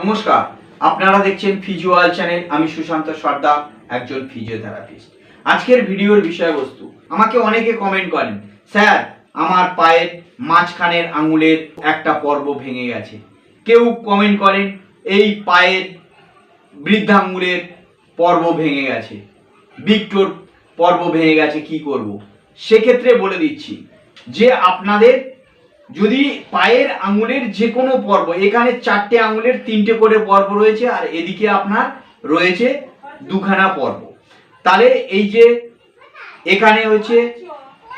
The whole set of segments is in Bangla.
নমস্কার, আপনারা দেখছেন ফিজিওয়াল চ্যানেল আমি সুশান্ত সর্দার, একজন ফিজিওথেরাপিস্ট আজকের ভিডিওর বিষয়বস্তু, আমাকে অনেকে কমেন্ট করেন, স্যার, আমার পায়ের মাঝখানের আঙুলের একটা পর্ব ভেঙে গেছে। কেউ কমেন্ট করেন, এই পায়ের বৃদ্ধাঙ্গুলের পর্ব ভেঙে গেছে। বিক্টোর, পর্ব ভেঙে গেছে, কি করব? সেক্ষেত্রে বলে দিচ্ছি, যে আপনাদের যদি পায়ের আঙুলের যে কোনো পর্ব, এখানে চারটে আঙুলের তিনটে করে পর্ব রয়েছে, আর এদিকে আপনার রয়েছে দুখানা পর্ব। তাহলে এই যে এখানে হচ্ছে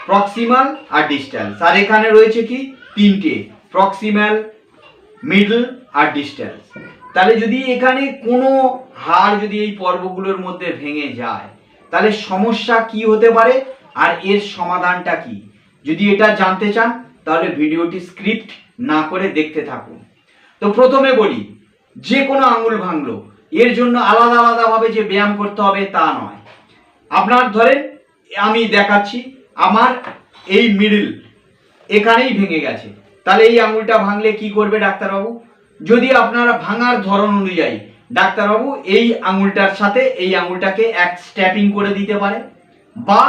প্রক্সিমাল আর ডিস্টান্স আর এখানে রয়েছে কি তিনটে প্রক্সিমাল মিডল আর ডিস্টেন্স তাহলে যদি এখানে কোনো হাড় যদি এই পর্বগুলোর মধ্যে ভেঙে যায়, তাহলে সমস্যা কি হতে পারে? আর এর সমাধানটা কি? যদি এটা জানতে চান তাহলে ভিডিওটি স্ক্রিপ্ট না করে দেখতে থাকুন। তো প্রথমে বলি, যে কোনো আঙুল ভাঙলো, এর জন্য আলাদা আলাদাভাবে যে ব্যায়াম করতে হবে তা নয়। আপনার ধরেন, আমি দেখাচ্ছি, আমার এই মিডল এখানেই ভেঙে গেছে। তাহলে এই আঙুলটা ভাঙলে কি করবে ডাক্তারবাবু? যদি আপনারা ভাঙার ধরন অনুযায়ী, ডাক্তারবাবু, এই আঙুলটার সাথে এই আঙুলটাকে এক স্ট্যাপিং করে দিতে পারে, বা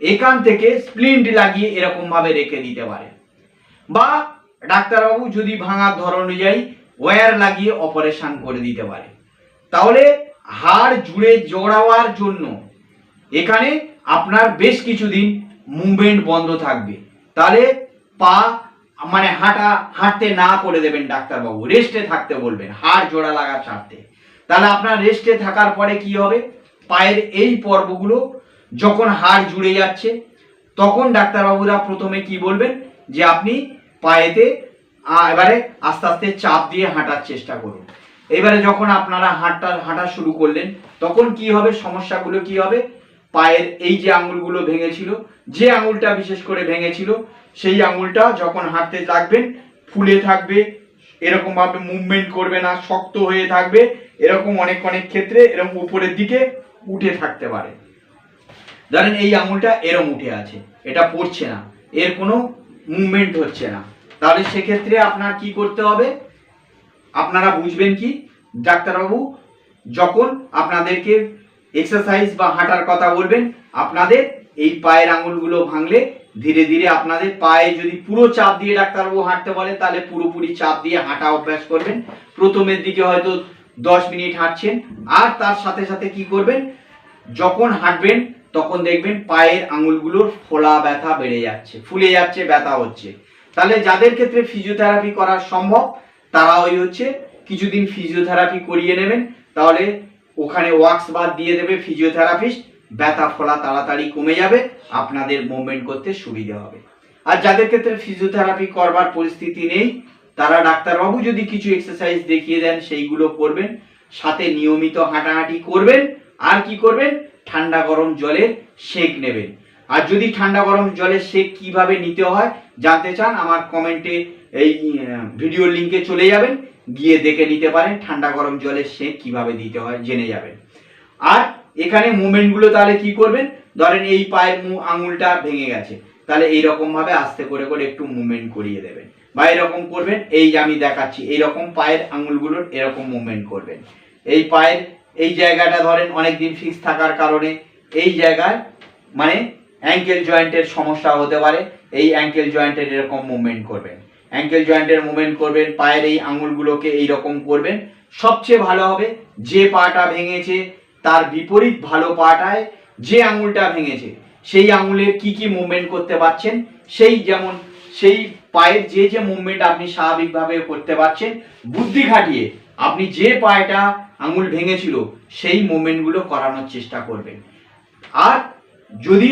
এখান থেকে স্প্লিন্ট লাগিয়ে এরকম ভাবে রেখে দিতে পারে। বা ডাক্তারবাবু যদি ভাঙার ধর অনুযায়ী ওয়্যার লাগিয়ে অপারেশন করে দিতে পারে। তাহলে হাড় জুড়ে জড়াওয়ার জন্য এখানে আপনার বেশ কিছুদিন মুভমেন্ট বন্ধ থাকবে। তাহলে পা মানে হাঁটা, হাঁটতে না করে দেবেন ডাক্তারবাবু রেস্টে থাকতে বলবেন, হাড় জোড়া লাগা ছাড়তে তাহলে আপনার রেস্টে থাকার পরে কি হবে? পায়ের এই পর্বগুলো যখন হাড় জুড়ে যাচ্ছে, তখন ডাক্তারবাবুরা প্রথমে কি বলবেন? যে আপনি পায়েতে এবারে আস্তে আস্তে চাপ দিয়ে হাঁটার চেষ্টা করুন। এবারে যখন আপনারা হাঁটা হাঁটা শুরু করলেন, তখন কি হবে? সমস্যাগুলো কি হবে? পায়ের এই যে আঙুলগুলো ভেঙেছিল, যে আঙুলটা বিশেষ করে ভেঙেছিল, সেই আঙুলটা যখন হাঁটতে থাকবেন, ফুলে থাকবে এরকম ভাবে মুভমেন্ট করবে না, শক্ত হয়ে থাকবে, এরকম অনেক অনেক ক্ষেত্রে এরকম উপরের দিকে উঠে থাকতে পারে। ধরেন এই আঙুলটা এরম উঠে আছে, এটা পড়ছে না, এর কোনো মুভমেন্ট হচ্ছে না। তাহলে সেক্ষেত্রে আপনার কি করতে হবে? আপনারা বুঝবেন কি? ডাক্তারবাবু, যখন আপনাদেরকে এক্সারসাইজ বা হাঁটার কথা বলবেন, আপনাদের এই পায়ের আঙুলগুলো ভাঙলে ধীরে ধীরে আপনাদের পায়ে যদি পুরো চাপ দিয়ে ডাক্তারবাবু হাঁটতে বলে তাহলে পুরোপুরি চাপ দিয়ে হাঁটা অভ্যাস করবেন। প্রথমের দিকে হয়তো দশ মিনিট হাঁটছেন। আর তার সাথে সাথে কি করবেন? যখন হাঁটবেন তখন দেখবেন পায়ের আঙুলগুলোর ফোলা ব্যথা বেড়ে যাচ্ছে, ফুলে যাচ্ছে, ব্যথা হচ্ছে। তাহলে যাদের ক্ষেত্রে ফিজিওথেরাপি করা সম্ভব, তারা ওই হচ্ছে কিছুদিন ফিজিওথেরাপি করিয়ে নেবেন, তাহলে ওখানে ওয়াক্স বাদ দিয়ে দেবে ফিজিওথেরাপিস্ট ব্যথা ফোলা তাড়াতাড়ি কমে যাবে, আপনাদের মুভমেন্ট করতে সুবিধা হবে। আর যাদের ক্ষেত্রে ফিজিওথেরাপি করবার পরিস্থিতি নেই, তারা ডাক্তারবাবু যদি কিছু এক্সারসাইজ দেখিয়ে দেন, সেইগুলো করবেন, সাথে নিয়মিত হাঁটাহাঁটি করবেন, আর কি করবেন? ঠান্ডা গরম জলের সেক নেবেন। আর যদি ঠান্ডা গরম জলের সেক কীভাবে নিতে হয় জানতে চান, আমার কমেন্টে এই ভিডিও লিংকে চলে যাবেন। গিয়ে দেখে নিতে পারেন ঠান্ডা গরম জলের সেক কীভাবে দিতে হয়, জেনে যাবেন। আর এখানে মুভমেন্টগুলো তাহলে কি করবেন? ধরেন এই পায়ের আঙুলটা ভেঙে গেছে। তাহলে এইরকম ভাবে আস্তে করে করে একটু মুভমেন্ট করিয়ে দেবেন। বা এরকম করবেন, এই যে আমি দেখাচ্ছি, এইরকম পায়ের আঙুলগুলোর এরকম মুভমেন্ট করবেন। এই পায়ের এই জায়গাটা ধরেন অনেক দিন ফিক্স থাকার কারণে এই জায়গায় মানে অ্যাঙ্কেল জয়েন্টের সমস্যা হতে পারে। এই অ্যাঙ্কেল জয়েন্টের এরকম মুভমেন্ট করবেন। অ্যাঙ্কেল জয়েন্টের মুভমেন্ট করবেন, পায়ের এই আঙুলগুলোকে এই রকম করবেন। সবচেয়ে ভালো হবে যে পাটা ভেঙেছে তার বিপরীত ভালো পাটায় যে আঙুলটা ভেঙেছে, সেই আঙুলের কি কি মুভমেন্ট করতে পারছেন? সেই যেমন, সেই পায়ের যে যে মুভমেন্ট আপনি স্বাভাবিকভাবে করতে পারছেন, বুদ্ধি খাটিয়ে আপনি যে পায়টা আঙুল ভেঙেছিল, সেই মুভমেন্টগুলো করানোর চেষ্টা করবেন। আর যদি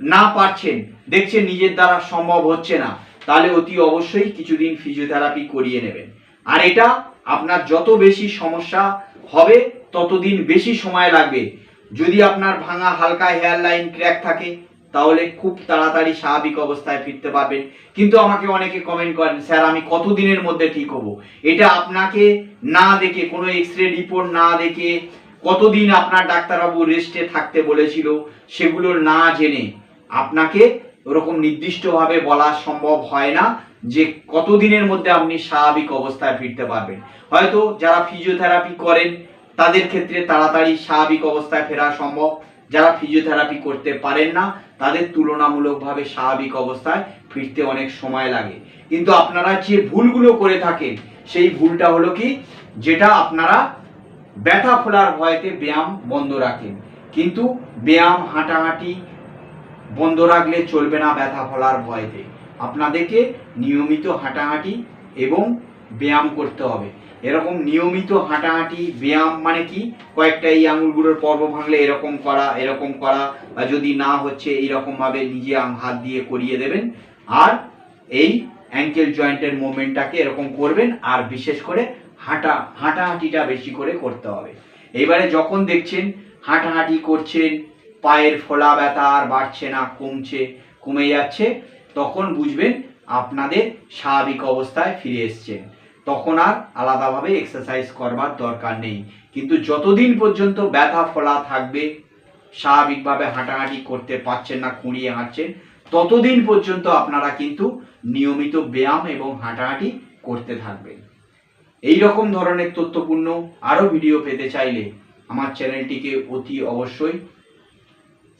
না পারছেন, দেখছেন নিজের দ্বারা সম্ভব হচ্ছে না, তাহলে অতি অবশ্যই কিছুদিন ফিজিওথেরাপি করিয়ে নেবেন। আর এটা আপনার যত বেশি সমস্যা হবে, ততদিন বেশি সময় লাগবে। যদি আপনার ভাঙা হালকা হেয়ার লাইন ক্র্যাক থাকে তাহলে খুব তাড়াতাড়ি স্বাভাবিক অবস্থায় ফিরতে পারবেন। কিন্তু আমাকে অনেকে কমেন্ট করেন, স্যার, আমি কত দিনের মধ্যে ঠিক হব? এটা আপনাকে না দেখে, কোনো এক্স রে রিপোর্ট না দেখে কতদিন আপনার ডাক্তারবাবু রেস্টে থাকতে বলেছিল, সেগুলো না জেনে আপনাকে ওরকম নির্দিষ্টভাবে বলা সম্ভব হয় না যে কতদিনের মধ্যে আপনি স্বাভাবিক অবস্থায় ফিরতে পারবেন। হয়তো যারা ফিজিওথেরাপি করেন, তাদের ক্ষেত্রে তাড়াতাড়ি স্বাভাবিক অবস্থায় ফেরা সম্ভব। যারা ফিজিওথেরাপি করতে পারেন না, তাদের তুলনামূলকভাবে স্বাভাবিক অবস্থায় ফিরতে অনেক সময় লাগে। কিন্তু আপনারা যে ভুলগুলো করে থাকেন, সেই ভুলটা হলো কি? যেটা আপনারা ব্যথা ফোলার ভয়তে ব্যায়াম বন্ধ রাখেন। কিন্তু ব্যায়াম, হাঁটাহাঁটি বন্ধ রাখলে চলবে না ব্যথা ফলার ভয়তে। আপনাদেরকে নিয়মিত হাঁটাহাঁটি এবং ব্যায়াম করতে হবে। এরকম নিয়মিত হাঁটাহাঁটি, ব্যায়াম মানে কি? কয়েকটা এই আঙুলগুলোর পর্ব ভাঙলে এরকম করা এরকম করা, বা যদি না হচ্ছে এইরকম ভাবে নিজে হাত দিয়ে করিয়ে দেবেন। আর এই অ্যাঙ্কেল জয়েন্টের মুভমেন্টটাকে এরকম করবেন, আর বিশেষ করে হাঁটা, হাঁটাহাঁটিটা বেশি করে করতে হবে। এবারে যখন দেখছেন হাঁটাহাঁটি করছেন, পায়ের ফোলা ব্যথা আর বাড়ছে না, কমছে, কমে যাচ্ছে, তখন বুঝবেন আপনাদের স্বাভাবিক অবস্থায় ফিরে এসছেন। তখন আর আলাদাভাবে এক্সারসাইজ করবার দরকার নেই। কিন্তু যতদিন পর্যন্ত ব্যথা ফোলা থাকবে, স্বাভাবিকভাবে হাঁটাহাঁটি করতে পারছেন না খুঁড়িয়ে হাঁটছেন, ততদিন পর্যন্ত আপনারা কিন্তু নিয়মিত ব্যায়াম এবং হাঁটাহাঁটি করতে থাকবেন। এই রকম ধরনের তথ্যপূর্ণ আরও ভিডিও পেতে চাইলে আমার চ্যানেলটিকে অতি অবশ্যই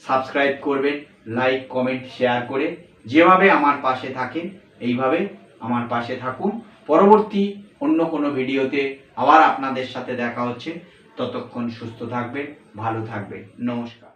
সাবস্ক্রাইব করবেন, লাইক, কমেন্ট, শেয়ার করে যেভাবে আমার পাশে থাকেন, এইভাবে আমার পাশে থাকুন। পরবর্তী অন্য কোনো ভিডিওতে আবার আপনাদের সাথে দেখা হচ্ছে। ততক্ষণ সুস্থ থাকবেন, ভালো থাকবেন। নমস্কার।